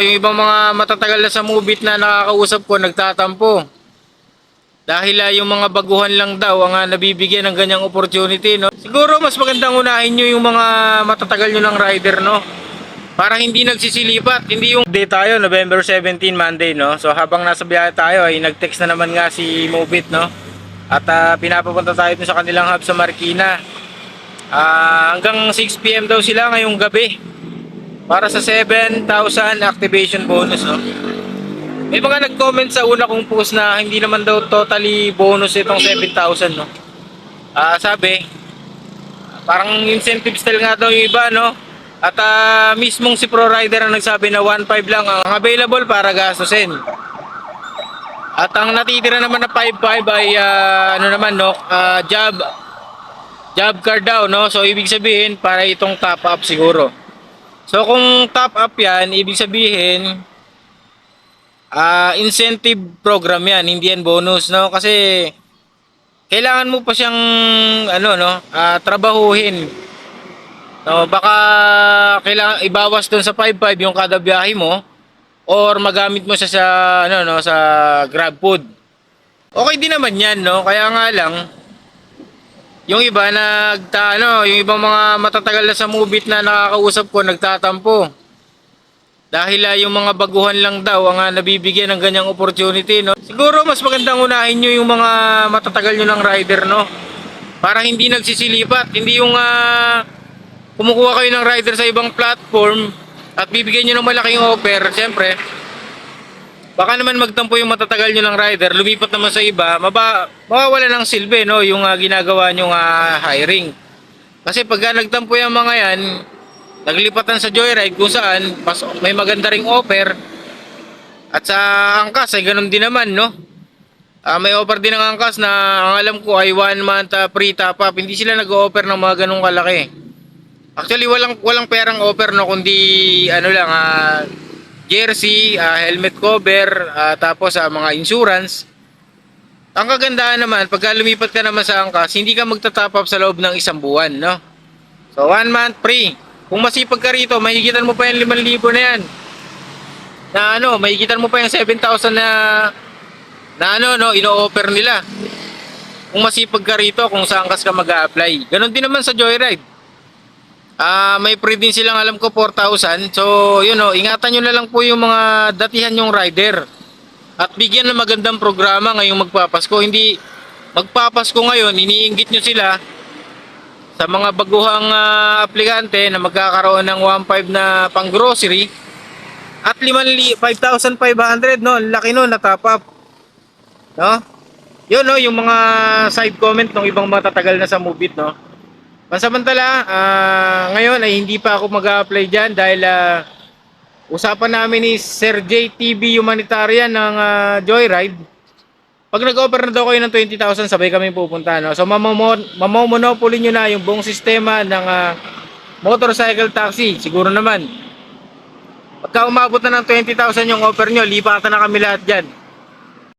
yung ibang mga matatagal na sa Mubit na nakakausap ko, nagtatampo. Dahil ah, yung mga baguhan lang daw ang ah, nabibigyan ng ganyang opportunity, no? Siguro mas magandang unahin nyo yung mga matatagal nyo ng rider, no? Para hindi nagsisilipat, hindi yung day tayo, November 17, Monday, no? So habang nasa biyahe tayo, ay nag-text na naman nga si Mobit, no? At ah, pinapapunta tayo sa kanilang hub sa Marikina. Ah, hanggang 6pm daw sila ngayong gabi. Para sa 7,000 activation bonus, no? May mga nag-comment sa una kong post na hindi naman daw totally bonus itong 7,000, no? Ah, sabi, parang incentive style nga daw yung iba, no? At ah, mismong si Pro Rider ang nagsabi na 1.5 lang ang available para gastusin. At ang natitira naman na 5.5 ay ah, ano naman, no? Ah, job job card daw, no? So ibig sabihin para itong top up siguro. So kung top up 'yan, ibig sabihin ah incentive program 'yan, hindi yan bonus, no? Kasi kailangan mo pa siyang ano, no? ah, trabahuhin. No, baka kailangan ibawas doon sa 5.5 yung kada biyahe mo or magamit mo siya sa ano no sa Grab food. Okay din naman 'yan, no? Kaya nga lang yung iba nagta ano, yung ibang mga matatagal na sa Mubit na nakakausap ko nagtatampo. Dahil ah, yung mga baguhan lang daw ang ah, nabibigyan ng ganyang opportunity, no? Siguro mas magandang unahin nyo yung mga matatagal nyo ng rider, no? Para hindi nagsisilipat, hindi yung ah, kumukuha kayo ng rider sa ibang platform at bibigyan nyo ng malaking offer, siyempre, baka naman magtampo yung matatagal nyo ng rider, lumipat naman sa iba, maba, mawawala ng silbi, no? Yung ah, ginagawa nyo ah, hiring. Kasi pagka nagtampo yung mga yan, naglipatan sa Joyride kung saan mas, may maganda ring offer at sa angkas ay ganun din naman no Ah, may offer din ng angkas na ang alam ko ay one month ah, free top up hindi sila nag-offer ng mga ganung kalaki actually walang walang perang offer no kundi ano lang ah, jersey ah, helmet cover ah, tapos sa mga insurance ang kagandahan naman pagka lumipat ka naman sa angkas hindi ka magta-top up sa loob ng isang buwan no so one month free kung masipag ka rito, mahigitan mo pa yung 5,000 na yan. Na ano, mahigitan mo pa yung 7,000 na na ano, no, ino-offer nila. Kung masipag ka rito, kung saan kas ka mag apply Ganon din naman sa Joyride. Ah, may free din silang alam ko 4,000. So, yun oh, ingatan nyo na lang po yung mga datihan yung rider. At bigyan ng magandang programa ngayong magpapasko. Hindi magpapasko ngayon, iniinggit nyo sila sa mga baguhang ah, aplikante na magkakaroon ng 1.5 na pang grocery at 5,li- 5,500 no laki no na top up no yun no yung mga side comment ng ibang matatagal na sa Mubit no pansamantala ah, ngayon ay hindi pa ako mag-apply dyan dahil ah, usapan namin ni Sir JTB Humanitarian ng ah, Joyride pag nag-offer na daw kayo ng 20,000, sabay kami pupunta. No? So, mamamonopoly nyo na yung buong sistema ng ah, motorcycle taxi. Siguro naman. Pagka umabot na ng 20,000 yung offer nyo, lipatan na kami lahat dyan.